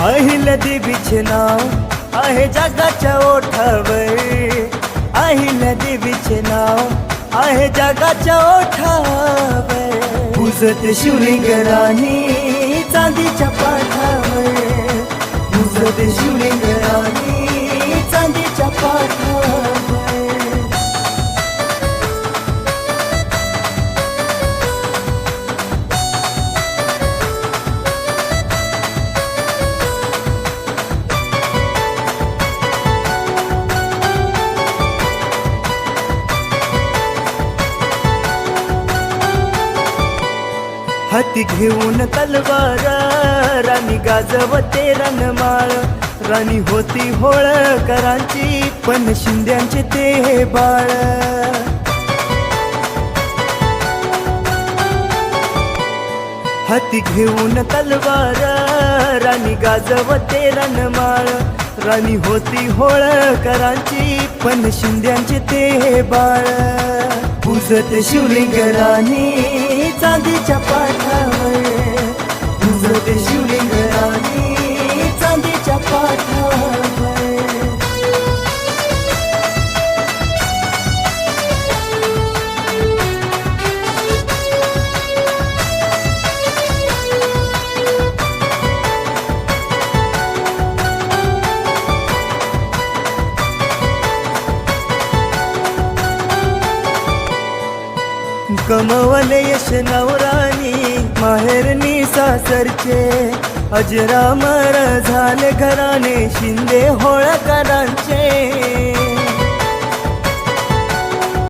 देवीचे नाव आहे जगाच्या ओठावर. अहिल्या देवीचे नाव आहे जगाच्या ओठावर. पूजत शिवलिंग राणी चांदीच्या पाठावर. हाती घेऊन तलवार राणी गाजवते रणमाळ. राणी होती होळकरांची पण शिंद्यांचे ते बाळ. हाती घेऊन तलवार राणी गाजवते रणमाळ. राणी होती होळकरांची पण शिंद्यांचे ते बाळ. पुजत शिवलिंग राणी चांदीच्या पाठावर. कमवले यश नवरानी माहेरनी सासरचे. अजरामर झाले घराने शिंदे होळकरांचे.